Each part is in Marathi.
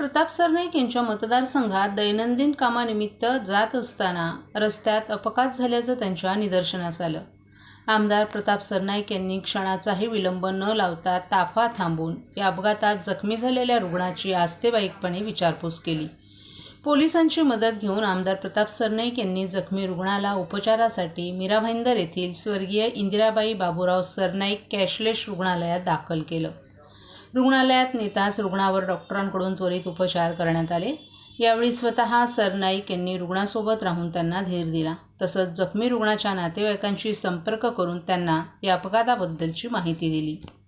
प्रताप सरनाईक यांच्या मतदारसंघात दैनंदिन कामानिमित्त जात असताना रस्त्यात अपघात झाल्याचं त्यांच्या निदर्शनास आलं. आमदार प्रताप सरनाईक यांनी क्षणाचाही विलंब न लावता ताफा थांबून या अपघातात जखमी झालेल्या रुग्णाची आस्तेवाईकपणे विचारपूस केली. पोलिसांची मदत घेऊन आमदार प्रताप सरनाईक यांनी जखमी रुग्णाला उपचारासाठी मीरा भाईंदर येथील स्वर्गीय इंदिराबाई बाबूराव सरनाईक कॅशलेस रुग्णालयात दाखल केलं. रुग्णालयात नेताच रुग्णावर डॉक्टरांकडून त्वरित उपचार करण्यात आले. यावेळी स्वतः सरनाईक यांनी रुग्णासोबत राहून त्यांना धीर दिला. तसंच जखमी रुग्णाच्या नातेवाईकांशी संपर्क करून त्यांना या अपघाताबद्दलची माहिती दिली.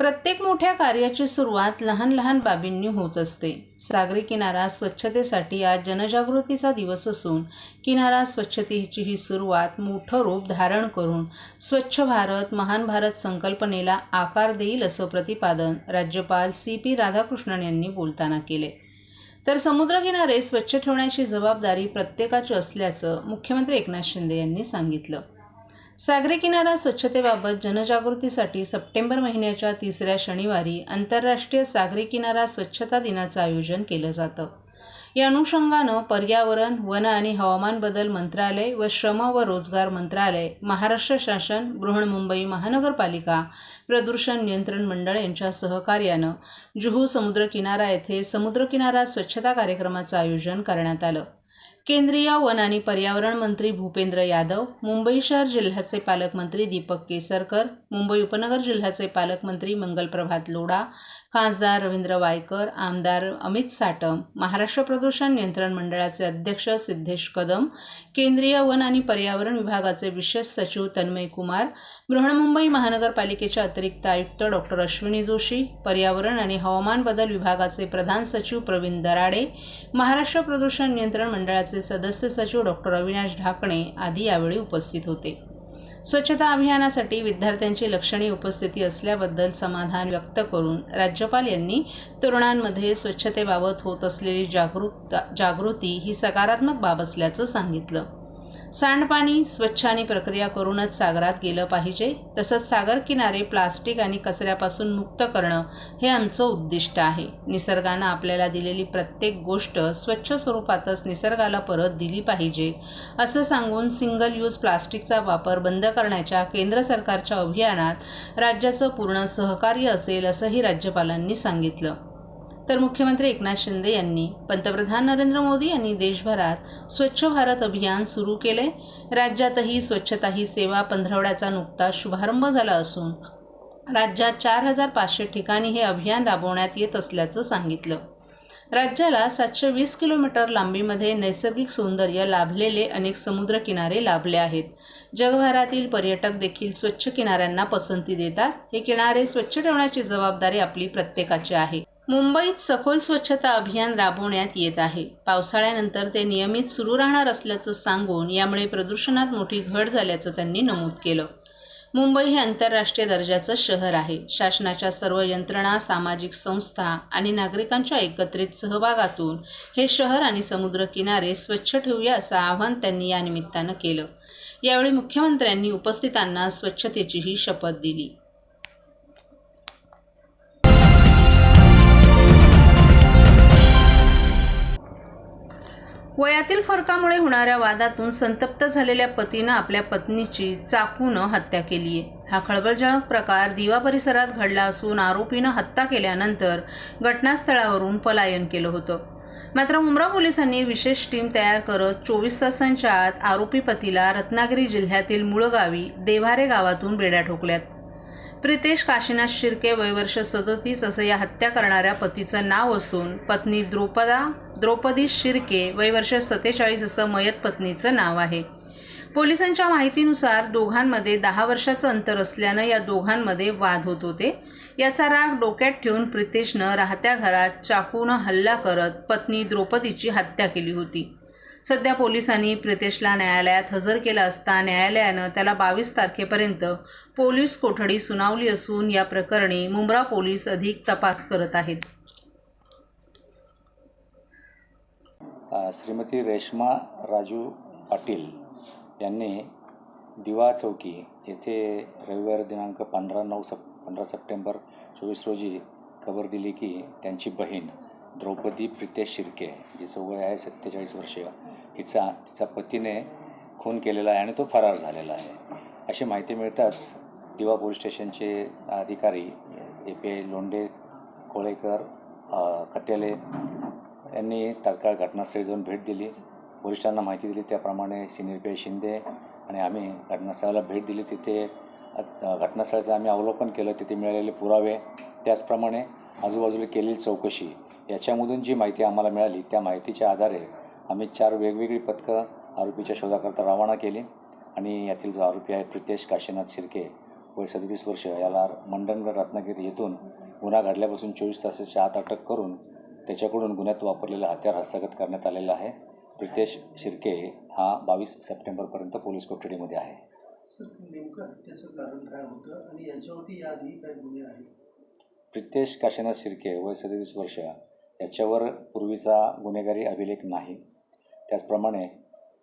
प्रत्येक मोठ्या कार्याची सुरुवात लहान लहान बाबींनी होत असते. सागरी किनारा स्वच्छतेसाठी आज जनजागृतीचा दिवस असून किनारा स्वच्छतेची ही सुरुवात मोठं रूप धारण करून स्वच्छ भारत महान भारत संकल्पनेला आकार देईल असं प्रतिपादन राज्यपाल सी पी राधाकृष्णन यांनी बोलताना केले. तर समुद्रकिनारे स्वच्छ ठेवण्याची जबाबदारी प्रत्येकाची असल्याचं मुख्यमंत्री एकनाथ शिंदे यांनी सांगितलं. सागरी किनारा स्वच्छतेबाबत जनजागृतीसाठी सप्टेंबर महिन्याच्या तिसऱ्या शनिवारी आंतरराष्ट्रीय सागरी किनारा स्वच्छता दिनाचं आयोजन केलं जातं. या अनुषंगानं पर्यावरण वन आणि हवामान बदल मंत्रालय व श्रम व रोजगार मंत्रालय महाराष्ट्र शासन बृहन्मुंबई महानगरपालिका प्रदूषण नियंत्रण मंडळ यांच्या सहकार्यानं जुहू समुद्रकिनारा येथे समुद्रकिनारा स्वच्छता कार्यक्रमाचं आयोजन करण्यात आलं. केंद्रीय वन आणि पर्यावरण मंत्री भूपेंद्र यादव मुंबई शहर जिल्ह्याचे पालकमंत्री दीपक केसरकर मुंबई उपनगर जिल्ह्याचे पालकमंत्री मंगलप्रभात लोढा खासदार रवींद्र वायकर आमदार अमित साटम महाराष्ट्र प्रदूषण नियंत्रण मंडळाचे अध्यक्ष सिद्धेश कदम केंद्रीय वन आणि पर्यावरण विभागाचे विशेष सचिव तन्मय कुमार बृहन्मुंबई महानगरपालिकेच्या अतिरिक्त आयुक्त डॉक्टर अश्विनी जोशी पर्यावरण आणि हवामान बदल विभागाचे प्रधान सचिव प्रवीण दराडे महाराष्ट्र प्रदूषण नियंत्रण मंडळाचे सदस्य सचिव डॉक्टर अविनाश ढाकणे आदी यावेळी उपस्थित होते. स्वच्छता अभियानासाठी विद्यार्थ्यांची लक्षणीय उपस्थिती असल्याबद्दल समाधान व्यक्त करून राज्यपाल यांनी तरुणांमध्ये स्वच्छतेबाबत होत असलेली जागरूकता जागृती ही सकारात्मक बाब असल्याचं सांगितलं. सांडपाणी स्वच्छ आणि प्रक्रिया करूनच सागरात गेलं पाहिजे. तसंच सागर किनारे प्लास्टिक आणि कचऱ्यापासून मुक्त करणं हे आमचं उद्दिष्ट आहे. निसर्गानं आपल्याला दिलेली प्रत्येक गोष्ट स्वच्छ स्वरूपातच निसर्गाला परत दिली पाहिजे असं सांगून सिंगल यूज प्लास्टिकचा वापर बंद करण्याच्या केंद्र सरकारच्या अभियानात राज्याचं पूर्ण सहकार्य असेल असंही राज्यपालांनी सांगितलं. तर मुख्यमंत्री एकनाथ शिंदे यांनी पंतप्रधान नरेंद्र मोदी यांनी देशभरात स्वच्छ भारत अभियान सुरू केले राज्यातही स्वच्छता ही सेवा पंधरवड्याचा नुकताच शुभारंभ झाला असून राज्यात चार हजार पाचशे ठिकाणी हे अभियान राबवण्यात येत असल्याचं सांगितलं. राज्याला सातशे वीस किलोमीटर लांबीमध्ये नैसर्गिक सौंदर्य लाभलेले अनेक समुद्रकिनारे लाभले आहेत. जगभरातील पर्यटक देखील स्वच्छ किनाऱ्यांना पसंती देतात. हे किनारे स्वच्छ ठेवण्याची जबाबदारी आपली प्रत्येकाची आहे. मुंबईत सखोल स्वच्छता अभियान राबवण्यात येत आहे. पावसाळ्यानंतर ते नियमित सुरू राहणार असल्याचं सांगून यामुळे प्रदूषणात मोठी घट झाल्याचं त्यांनी नमूद केलं. मुंबई हे आंतरराष्ट्रीय दर्जाचं शहर आहे. शासनाच्या सर्व यंत्रणा सामाजिक संस्था आणि नागरिकांच्या एकत्रित सहभागातून हे शहर आणि समुद्रकिनारे स्वच्छ ठेवूया असं आवाहन त्यांनी या निमित्तानं केलं. यावेळी मुख्यमंत्र्यांनी उपस्थितांना स्वच्छतेचीही शपथ दिली. वयातील फरकामुळे होणाऱ्या वादातून संतप्त झालेल्या पतीनं आपल्या पत्नीची चाकूनं हत्या केली आहे. हा खळबळजनक प्रकार दिवा परिसरात घडला असून आरोपीनं हत्या केल्यानंतर घटनास्थळावरून पलायन केलं होतं. मात्र मुंब्रा पोलिसांनी विशेष टीम तयार करत चोवीस तासांच्या आत आरोपी पतीला रत्नागिरी जिल्ह्यातील मुळगावी देवारे गावातून बेड्या ठोकल्यात. प्रितेश काशीनाथ शिर्के वयवर्ष सदोतीस असं या हत्या करणाऱ्या पतीचं नाव असून पत्नी द्रौपदा द्रौपदी शिर्के वयवर्ष सत्तेचाळीस असं मयत पत्नीचं नाव आहे. पोलिसांच्या माहितीनुसार दोघांमध्ये दहा वर्षाचं अंतर असल्यानं या दोघांमध्ये वाद होत होते. याचा राग डोक्यात ठेवून प्रितेशनं राहत्या घरात चाकूनं हल्ला करत पत्नी द्रौपदीची हत्या केली होती. सध्या पोलिसांनी प्रितेशला न्यायालयात हजर केलं असता न्यायालयानं त्याला बावीस तारखेपर्यंत पोलीस कोठडी सुनावली असून या प्रकरणी मुंब्रा पोलीस अधिक तपास करत आहेत. श्रीमती रेश्मा राजू पाटील यांनी दिवा चौकी येथे रविवार दिनांक पंधरा नऊ सप पंधरा सप्टेंबर चोवीस रोजी खबर दिली की त्यांची बहीण द्रौपदी प्रितेश शिर्के जिचं वय आहे सत्तेचाळीस वर्ष हिचा तिचा पतीने खून केलेला आहे आणि तो फरार झालेला आहे. अशी माहिती मिळताच दिवा पोलीस स्टेशनचे अधिकारी ए पी आय कोळेकर कतेले यांनी तात्काळ घटनास्थळी जाऊन भेट दिली. पोलिसांना माहिती दिली त्याप्रमाणे सिनियर पी आय शिंदे आणि आम्ही घटनास्थळाला भेट दिली. तिथे घटनास्थळाचं आम्ही अवलोकन केलं. तिथे मिळालेले पुरावे त्याचप्रमाणे आजूबाजूला केलेली चौकशी याच्यामधून जी माहिती आम्हाला मिळाली त्या माहितीच्या आधारे आम्ही चार वेगवेगळी पथकं आरोपीच्या शोधाकरता रवाना केली. आणि यातील जो आरोपी आहे प्रितेश काशीनाथ शिर्के वय सदतीस वर्ष याला मंडणगड रत्नागिरी येथून गुन्हा घडल्यापासून चोवीस तासाच्या आत अटक करून त्याच्याकडून गुन्ह्यात वापरलेलं हत्यार हस्तगत करण्यात आलेलं आहे. प्रितेश शिर्के हा बावीस सप्टेंबरपर्यंत पोलीस कोठडीमध्ये आहे. सर नेमकं हत्येचं कारण काय होतं आणि याच्यावरती याआधी काय गुन्हे आहेत? प्रितेश काशीनाथ शिर्के वय सदतीस वर्ष याच्यावर पूर्वीचा गुन्हेगारी अभिलेख नाही. त्याचप्रमाणे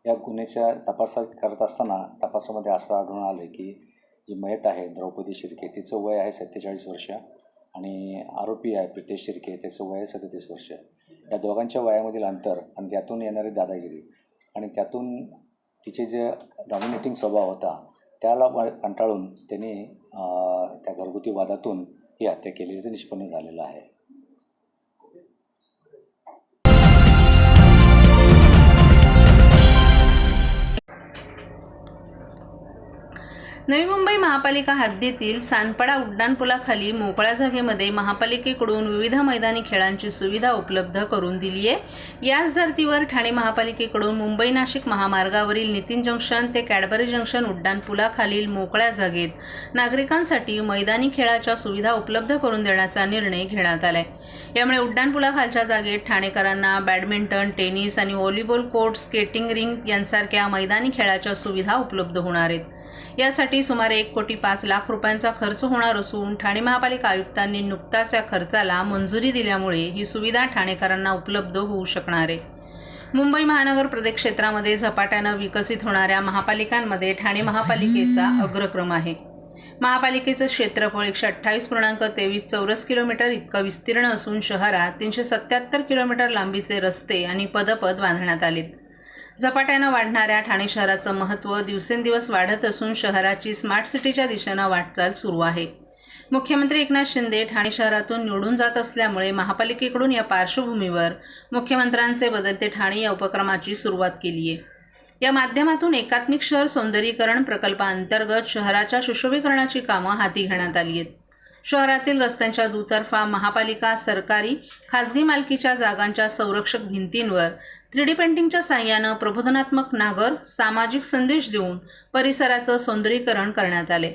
या गुन्ह्याच्या तपासात करत असताना तपासामध्ये असं आढळून आलं की जी मयत आहे द्रौपदी शिर्के तिचं वय आहे सत्तेचाळीस वर्ष आणि आरोपी आहे प्रितेश शिर्के त्याचं वय आहे सदतीस वर्ष. या दोघांच्या वयामधील अंतर आणि त्यातून येणारी दादागिरी आणि त्यातून तिचे जे डॉमिनेटिंग स्वभाव होता त्याला कंटाळून त्यांनी त्या घरगुती वादातून ही हत्या केल्याचं निष्पन्न झालेलं आहे. नवी मुंबई महापालिका हद्दीतील सानपाडा उड्डाणपुलाखाली मोकळ्या जागेमध्ये महापालिकेकडून विविध मैदानी खेळांची सुविधा उपलब्ध करून दिली आहे. याच धर्तीवर ठाणे महापालिकेकडून मुंबई नाशिक महामार्गावरील नितीन जंक्शन ते कॅडबरी जंक्शन उड्डाणपुलाखालील मोकळ्या जागेत नागरिकांसाठी मैदानी खेळाच्या सुविधा उपलब्ध करून देण्याचा निर्णय घेण्यात आलाय. यामुळे उड्डाणपुलाखालच्या जागेत ठाणेकरांना बॅडमिंटन टेनिस आणि व्हॉलीबॉल कोर्ट स्केटिंग रिंग यांसारख्या मैदानी खेळाच्या सुविधा उपलब्ध होणार आहेत. यासाठी सुमारे एक कोटी पाच लाख रुपयांचा खर्च होणार असून ठाणे महापालिका आयुक्तांनी नुकताच या खर्चाला मंजुरी दिल्यामुळे ही सुविधा ठाणेकरांना उपलब्ध होऊ शकणार आहे. मुंबई महानगर प्रदेश क्षेत्रामध्ये झपाट्यानं विकसित होणाऱ्या महापालिकांमध्ये ठाणे महापालिकेचा अग्रक्रम आहे. महापालिकेचं क्षेत्रफळ एकशे अठ्ठावीस पूर्णांक तेवीस चौरस किलोमीटर इतकं विस्तीर्ण असून शहरात तीनशे सत्याहत्तर किलोमीटर लांबीचे रस्ते आणि पदपद बांधण्यात आलेत. झपाट्यानं वाढणाऱ्या ठाणे शहराचं महत्त्व दिवसेंदिवस वाढत असून शहराची स्मार्ट सिटीच्या दिशेनं वाटचाल सुरू आहे. मुख्यमंत्री एकनाथ शिंदे ठाणे शहरातून निवडून जात असल्यामुळे महापालिकेकडून या पार्श्वभूमीवर मुख्यमंत्र्यांचे बदलते ठाणे या उपक्रमाची सुरुवात केली आहे. या माध्यमातून एकात्मिक शहर सौंदर्यीकरण प्रकल्पाअंतर्गत शहराच्या सुशोभीकरणाची कामं हाती घेण्यात आली आहेत. शहरातील रस्त्यांच्या दुतर्फा महापालिका सरकारी खाजगी मालकीच्या जागांच्या संरक्षक भिंतींवर थ्री डी पेंटिंगच्या साह्यानं प्रबोधनात्मक नागर सामाजिक संदेश देऊन परिसराचं सौंदर्यीकरण करण्यात आले.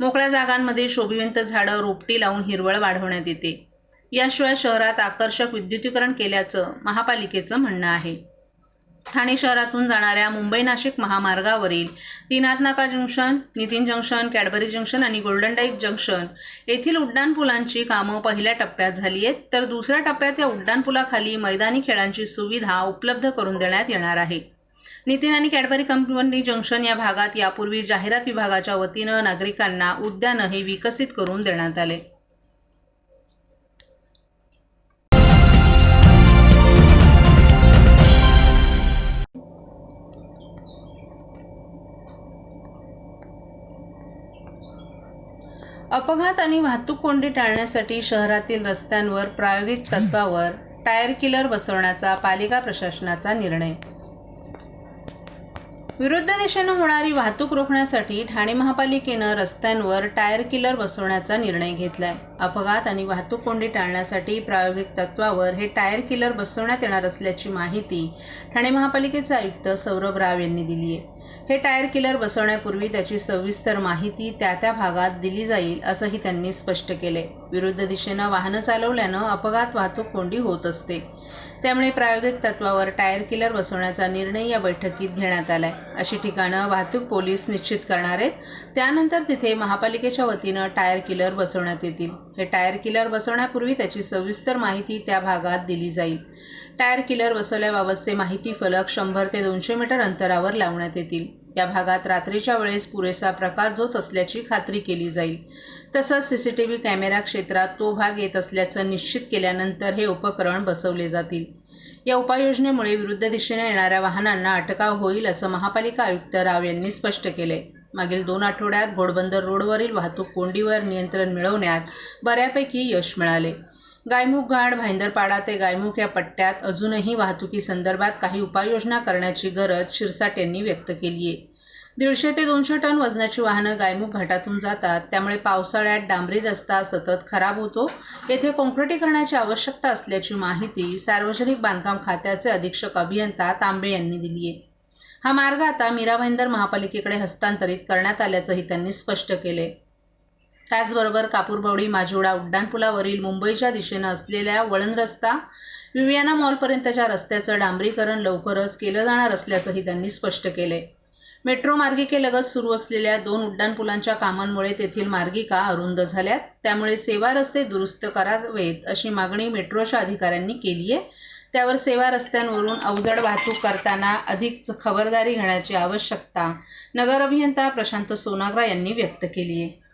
मोकळ्या जागांमध्ये शोभिवंत झाडं रोपटी लावून हिरवळ वाढवण्यात येते. याशिवाय शहरात आकर्षक विद्युतीकरण केल्याचं महापालिकेचं म्हणणं आहे. ठाणे शहरातून जाणाऱ्या मुंबई नाशिक महामार्गावरील दिनाथ नाका junction Nitin junction Cadbury junction आणि गोल्डन डाईक जंक्शन येथील उड्डाणपुलांची कामं पहिल्या टप्प्यात झाली आहेत. तर दुसऱ्या टप्प्यात या उड्डाणपुलाखाली मैदानी खेळांची सुविधा उपलब्ध करून देण्यात येणार आहे. नितीन आणि कॅडबरी कंपनी जंक्शन या भागात यापूर्वी जाहिरात विभागाच्या वतीनं नागरिकांना उद्यानही विकसित करून देण्यात आले. अपघात आणि वाहतूक कोंडी टाळण्यासाठी शहरातील रस्त्यांवर प्रायोगिक तत्वावर टायर किलर बसवण्याचा पालिका प्रशासनाचा निर्णय. विरुद्ध दिशेनं होणारी वाहतूक रोखण्यासाठी ठाणे महापालिकेनं रस्त्यांवर टायर किलर बसवण्याचा निर्णय घेतलाय. अपघात आणि वाहतूक कोंडी टाळण्यासाठी प्रायोगिक तत्वावर हे टायर किलर बसवण्यात येणार असल्याची माहिती ठाणे महापालिकेचे आयुक्त सौरभ राव यांनी दिली आहे हे टायर किलर बसवण्यापूर्वी त्याची सविस्तर माहिती त्या त्या भागात दिली जाईल असंही त्यांनी स्पष्ट केले. विरुद्ध दिशेनं वाहनं चालवल्यानं अपघात वाहतूक कोंडी होत असते. त्यामुळे प्रायोगिक तत्वावर टायर किलर बसवण्याचा निर्णय या बैठकीत घेण्यात आलाय. अशी ठिकाणं वाहतूक पोलीस निश्चित करणार आहेत. त्यानंतर तिथे महापालिकेच्या वतीनं टायर किलर बसवण्यात येतील. हे टायर किलर बसवण्यापूर्वी त्याची सविस्तर माहिती त्या भागात दिली जाईल. टायर किलर बसवल्याबाबतचे माहिती फलक शंभर ते दोनशे मीटर अंतरावर लावण्यात येतील. या भागात रात्रीच्या वेळेस पुरेसा प्रकाश होत असल्याची खात्री केली जाईल. तसंच C C T V camera क्षेत्रात तो भाग येत असल्याचं निश्चित केल्यानंतर हे उपकरण बसवले जातील. या उपाययोजनेमुळे विरुद्ध दिशेने येणाऱ्या वाहनांना अटकाव होईल असं महापालिका आयुक्त राव यांनी स्पष्ट केले. मागील दोन आठवड्यात घोडबंदर रोडवरील वाहतूक कोंडीवर नियंत्रण मिळवण्यात बऱ्यापैकी यश मिळाले. गायमुख घाट भाईंदरपाडा ते गायमुख या पट्ट्यात अजूनही वाहतुकीसंदर्भात काही उपाययोजना करण्याची गरज शिरसाट यांनी व्यक्त केली आहे. दीडशे ते दोनशे टन वजनाची वाहनं गायमुख घाटातून जातात. त्यामुळे पावसाळ्यात डांबरी रस्ता सतत खराब होतो. येथे काँक्रिटीकरणाची आवश्यकता असल्याची माहिती सार्वजनिक बांधकाम खात्याचे अधीक्षक अभियंता तांबे यांनी दिली आहे. हा मार्ग आता मीरा भाईंदर महापालिकेकडे हस्तांतरित करण्यात आल्याचंही त्यांनी स्पष्ट केले त्याचबरोबर कापूरबावडी माजिवडा उड्डाणपुलावरील मुंबईच्या दिशेनं असलेल्या वळण रस्ता विवियाना मॉलपर्यंतच्या रस्त्याचं डांबरीकरण लवकरच केलं जाणार असल्याचंही त्यांनी स्पष्ट केले मेट्रो मार्गिकेलगत सुरू असलेल्या दोन उड्डाणपुलांच्या कामांमुळे तेथील मार्गिका अरुंद झाल्यात. त्यामुळे सेवा रस्ते दुरुस्त करावेत अशी मागणी मेट्रोच्या अधिकाऱ्यांनी केली आहे त्यावर सेवा रस्त्यांवरून अवजड वाहतूक करताना अधिक खबरदारी घेण्याची आवश्यकता नगर अभियंता प्रशांत सोनाग्रा यांनी व्यक्त केली आहे